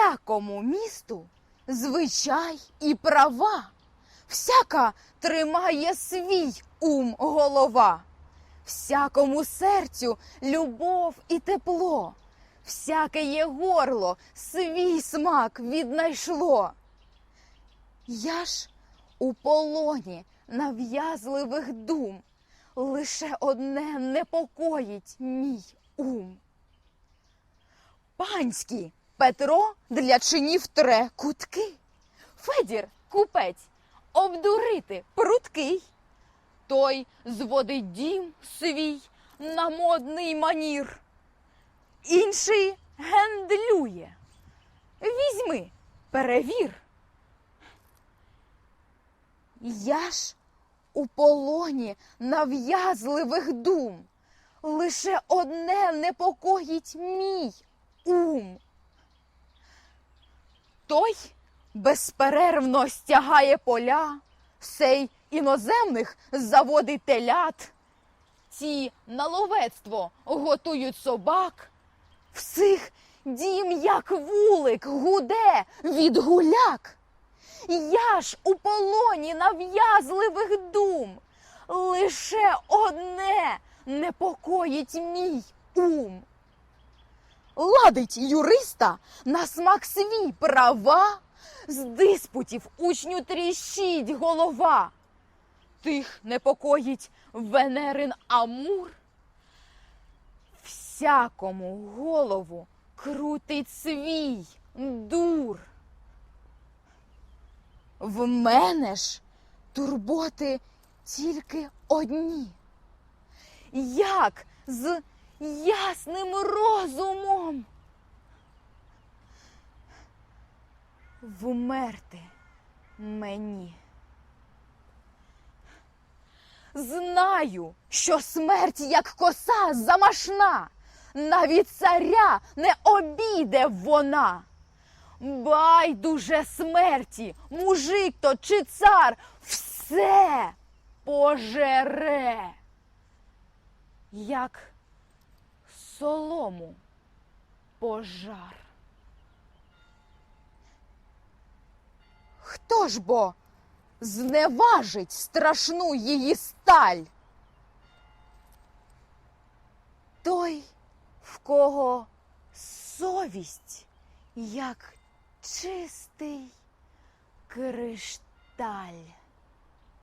Всякому місту звичай і права, всяка тримає свій ум голова, всякому серцю любов і тепло, всяке є горло свій смак віднайшло. Я ж у полоні нав'язливих дум, лише одне непокоїть мій ум. Панський Петро для чинів тре кутки. Федір купець обдурити пруткий. Той зводить дім свій на модний манір. Інший гендлює. Візьми, перевір. Я ж у полоні нав'язливих дум. Лише одне непокоїть мій ум. Той безперервно стягає поля, сей іноземних заводить телят. Ті на ловецтво готують собак. Всіх дім, як вулик, гуде від гуляк. Я ж у полоні нав'язливих дум. Лише одне непокоїть мій ум. Ладить юриста на смак свій права, з диспутів учню тріщить голова. Тих непокоїть Венерин Амур. Всякому голову крутить свій дур. В мене ж турботи тільки одні. Як з ясним розумом вмерти мені. Знаю, що смерть, як коса замашна, навіть царя не обійде вона. Байдуже смерті, мужик то чи цар, все пожере, як солому пожар. Хто ж бо зневажить страшну її сталь? Той, в кого совість, як чистий кришталь.